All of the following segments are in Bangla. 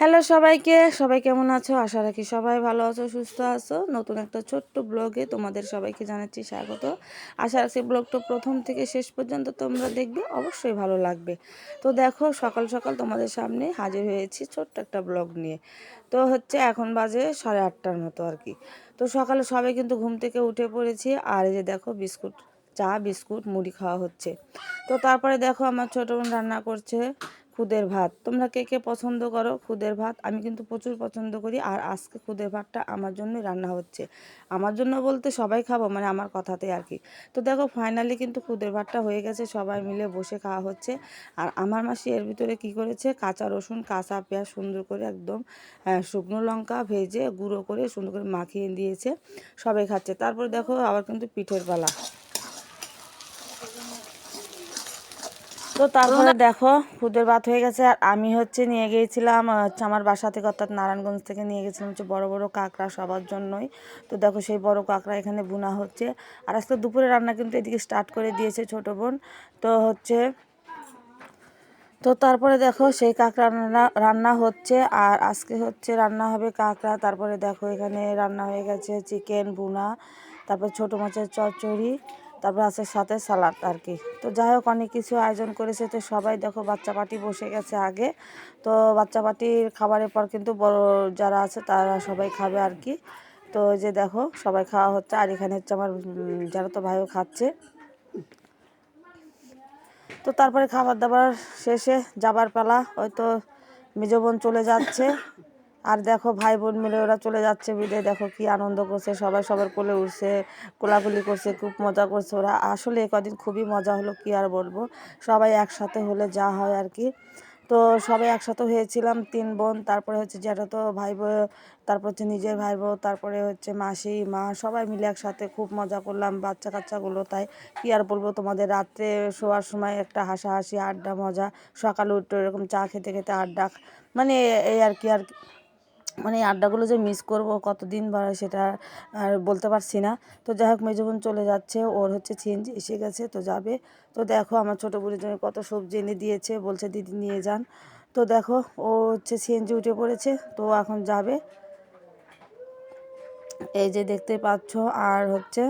হ্যালো সবাইকে, সবাই কেমন আছো? আশা রাখি সবাই ভালো আছো, সুস্থ আছো। নতুন একটা ছোট্ট ব্লগে তোমাদের সবাইকে জানাচ্ছি স্বাগত। আশা রাখছি ব্লগটা প্রথম থেকে শেষ পর্যন্ত তোমরা দেখবে, অবশ্যই ভালো লাগবে। তো দেখো, সকাল সকাল তোমাদের সামনে হাজির হয়েছি ছোট্ট একটা ব্লগ নিয়ে। তো হচ্ছে এখন বাজে সাড়ে আটটার মতো আর কি। তো সকালে সবাই কিন্তু ঘুম থেকে উঠে পড়েছি, আর এই যে দেখো বিস্কুট, চা, বিস্কুট, মুড়ি খাওয়া হচ্ছে। তো তারপরে দেখো আমার ছোটো বোন রান্না করছে। খুদের ভাত। তোমরা কে কে পছন্দ করো খুদের ভাত? আমি কিন্তু প্রচুর পছন্দ করি আর আজকে খুদের ভাতটা আমার জন্যই রান্না হচ্ছে। আমার জন্য বলতে সবাই খাব মানে আমার কথাতে আর কি। তো দেখো ফাইনালি কিন্তু খুদের ভাতটা হয়ে গেছে, সবাই মিলে বসে খাওয়া হচ্ছে। আর আমার মাসি এর ভিতরে কি করেছে? কাঁচা রসুন, কাঁচা পেঁয়াজ সুন্দর করে একদম শুকনো লঙ্কা ভেজে গুঁড়ো করে সুন্দর করে মাখিয়ে দিয়েছে। সবাই খাচ্ছে। তারপর দেখো আবার কিন্তু পিঠের পালা। তো তারপরে দেখো, খুদের ভাত হয়ে গেছে। আর আমি হচ্ছে নিয়ে গিয়েছিলাম, হচ্ছে আমার বাসা থেকে অর্থাৎ নারায়ণগঞ্জ থেকে নিয়ে গেছিলাম হচ্ছে বড় বড় কাঁকড়া সবার জন্যই। তো দেখো সেই বড় কাঁকড়া এখানে বোনা হচ্ছে। আর আজকে দুপুরে রান্না কিন্তু এদিকে স্টার্ট করে দিয়েছে ছোট বোন। তো হচ্ছে, তো তারপরে দেখো সেই কাঁকড়া রান্না রান্না হচ্ছে। আর আজকে হচ্ছে রান্না হবে কাঁকড়া। তারপরে দেখো এখানে রান্না হয়ে গেছে চিকেন বুনা, তারপর ছোটো মাছের চচ্চড়ি। তারপর আছে সাথে সালাদ আর কি। তো যাই হোক, অনেক কিছু আয়োজন করেছে। তো সবাই দেখো, বাচ্চা পাটি বসে গেছে আগে। তো বাচ্চা পাটির খাবারের পর কিন্তু বড় যারা আছে, তারা সবাই খাবে আর কি। তো যে দেখো, সবাই খাওয়া হচ্ছে। আর এখানে হচ্ছে আমার যারা তো ভাইও খাচ্ছে। তো তারপরে খাবার দাবার শেষে যাবার পালা। হয়তো মেজ বোন চলে যাচ্ছে। আর দেখো ভাই বোন মিলে ওরা চলে যাচ্ছে বিদে দেখো কি আনন্দ করছে, সবাই সবার কোলে উঠছে, কোলাকুলি করছে, খুব মজা করছে ওরা। আসলে কদিন খুবই মজা হলো, কি আর বলব? সবাই একসাথে হলে যা হয় আর কি। তো সবাই একসাথে হয়েছিলাম, তিন বোন, তারপরে হচ্ছে তো ভাই বোন তারপর হচ্ছে নিজের ভাই বোন তারপরে হচ্ছে মাসি, মা, সবাই মিলে একসাথে খুব মজা করলাম বাচ্চা কাচ্চাগুলো তাই। কি আর বলব, তোমাদের রাত্রে শোয়ার সময় একটা হাসাহাসি, আড্ডা, মজা, সকালে উঠে এরকম চা খেতে খেতে আড্ডা মানে এই আর কি আর। মানে এই আড্ডাগুলো যে মিস করব, কতদিন বা সেটা আর বলতে পারছি না। তো যাই হোক, মেজো চলে যাচ্ছে, ওর হচ্ছে সিএনজি এসে গেছে, তো যাবে। তো দেখো আমার ছোটো বোনের জন্য কত সবজি এনে দিয়েছে, বলছে দিদি নিয়ে যান। তো দেখো, ও হচ্ছে সিএনজি উঠে পড়েছে, তো এখন যাবে। এই যে দেখতে পাচ্ছ, আর হচ্ছে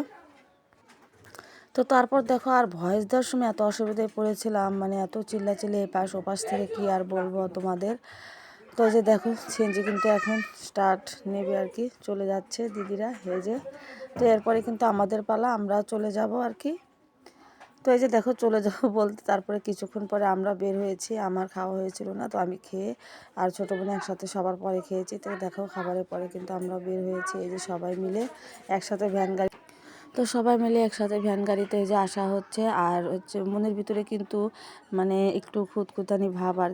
তো তারপর দেখো, আর ভয়েস দেওয়ার সময় এত অসুবিধায় পড়েছিলাম মানে এত চিল্লাচিল্লি এপাশ ওপাশ থেকে কি আর বলব তোমাদের। তো যে দেখো, সিএনজি কিন্তু এখন স্টার্ট নেবে আর কি, চলে যাচ্ছে দিদিরা, এই যে। তো এরপরে কিন্তু আমাদের পালা, আমরা চলে যাব আর কি। তো এই যে দেখো, চলে যাব বলতে তারপরে কিছুক্ষণ পরে আমরা বের হয়েছি, আমার খাওয়া হয়েছিল না, তো আমি খেয়ে আর ছোটো বোন একসাথে সবার পরে খেয়েছি। তো দেখো, খাবারের পরে কিন্তু আমরা বের হয়েছি, এই যে সবাই মিলে একসাথে ভ্যান গাড়ি তো সবাই মিলে একসাথে ভ্যান গাড়িতে যে আসা হচ্ছে, আর হচ্ছে মনের ভিতরে কিন্তু মানে একটু খুঁতখুতানি ভাব আর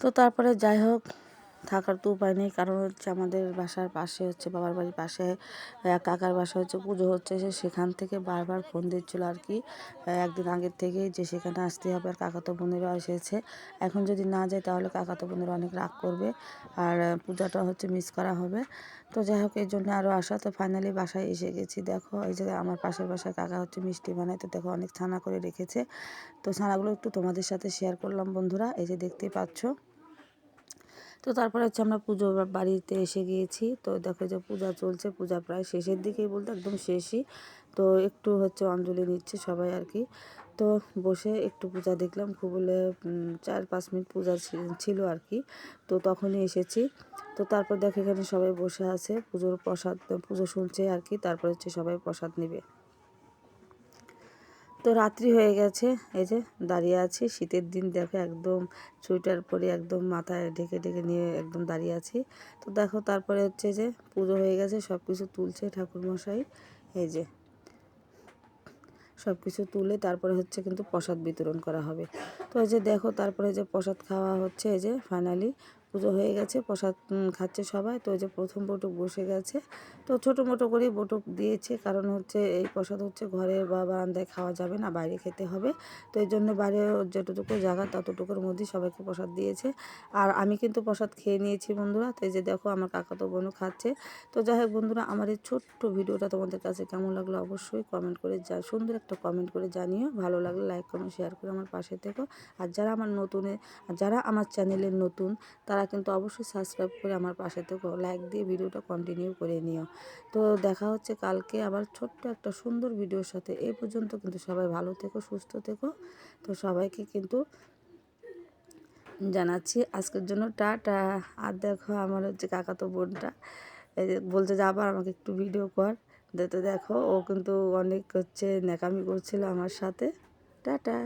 তো তারপরে যাই হোক থাকার তো উপায় নেই। কারণ হচ্ছে আমাদের বাসার পাশে হচ্ছে, বাবার বাড়ির পাশে কাকার বাসা হচ্ছে, পুজো হচ্ছে, সে সেখান থেকে বারবার ফোন দিচ্ছিল আর কি। একদিন আগের থেকে যে সেখানে আসতে হবে আর কাকাতো বোনেরা এসেছে। এখন যদি না যায় তাহলে কাকাতো বোনেরা অনেক রাগ করবে। আর পূজাটা হচ্ছে মিস করা হবে। তো যাই হোক এই জন্য আরও আসা তো ফাইনালি বাসায় এসে গেছি। দেখো, এই যে আমার পাশের বাসায় কাকা হচ্ছে মিষ্টি বানায় তো দেখো অনেক ছানা করে রেখেছে। তো ছানাগুলো একটু তোমাদের সাথে শেয়ার করলাম বন্ধুরা। এই যে দেখতেই পাচ্ছ। তো তারপরে হচ্ছে আমরা পুজো বাড়িতে এসে গিয়েছি। তো দেখো যে পূজা চলছে, পূজা প্রায় শেষের দিকেই বলতে একদম শেষই। তো একটু হচ্ছে অঞ্জলি নিচ্ছে সবাই আর কি। তো বসে একটু পূজা দেখলাম, খুব হলে চার পাঁচ মিনিট পূজা ছিল আর কি। তো তখনই এসেছি। তো তারপর দেখো এখানে সবাই বসে আছে, পুজোর প্রসাদ, পুজো শুনছে আর কি, তারপর হচ্ছে সবাই প্রসাদ নেবে। তো রাত্রি হয়ে গেছে, এই যে দাঁড়িয়ে আছি। শীতের দিন দেখো একদম সোয়েটার পরে একদম মাথায় ঢেকে ঢেকে নিয়ে একদম দাঁড়িয়ে আছি। তো দেখো তারপরে হচ্ছে যে পুজো হয়ে গেছে সব কিছু তুলছে ঠাকুরমশাই, এই যে সব কিছু তুলে তারপরে হচ্ছে কিন্তু প্রসাদ বিতরণ করা হবে। তো এই যে দেখো তারপরে যে প্রসাদ খাওয়া হচ্ছে, এই যে ফাইনালি পুজো হয়ে গেছে, প্রসাদ খাচ্ছে সবাই। তো যে প্রথম বটুক বসে গেছে। তো ছোটো মোটো করেই বটুক দিয়েছে, কারণ হচ্ছে এই প্রসাদ হচ্ছে ঘরে বা বারান্দায় খাওয়া যাবে না, বাইরে খেতে হবে। তো এই জন্য বাইরে যতটুকু জায়গা, ততটুকুর মধ্যেই সবাইকে প্রসাদ দিয়েছে। আর আমি কিন্তু প্রসাদ খেয়ে নিয়েছি বন্ধুরা। তো এই যে দেখো, আমার কাকা তো বোনও খাচ্ছে। তো যাই হোক বন্ধুরা, আমার এই ছোট্ট ভিডিওটা তোমাদের কাছে কেমন লাগল অবশ্যই কমেন্ট করে যা, সুন্দর একটা কমেন্ট করে জানিও। ভালো লাগলে লাইক কমেন্ট শেয়ার করে আমার পাশে থেকো। আর যারা আমার নতুনে যারা আমার চ্যানেলের নতুন, তারা কিন্তু অবশ্যই সাবস্ক্রাইব করে আমার পাশে থেকো। লাইক দিয়ে ভিডিওটা কন্টিনিউ করে নিও। তো দেখা হচ্ছে কালকে আবার ছোট্ট একটা সুন্দর ভিডিওর সাথে। এই পর্যন্ত কিন্তু সবাই ভালো থেকো, সুস্থ থেকো। তো সবাইকে কিন্তু জানাচ্ছি আজকের জন্য টাটা। আর দেখো আমার হচ্ছে কাকাতো বোনটা। এই যে বলছে যে আবার আমাকে একটু ভিডিও কর। তো দেখো, ও কিন্তু অনেক হচ্ছে ন্যাকামি করছিল আমার সাথে। টাটা।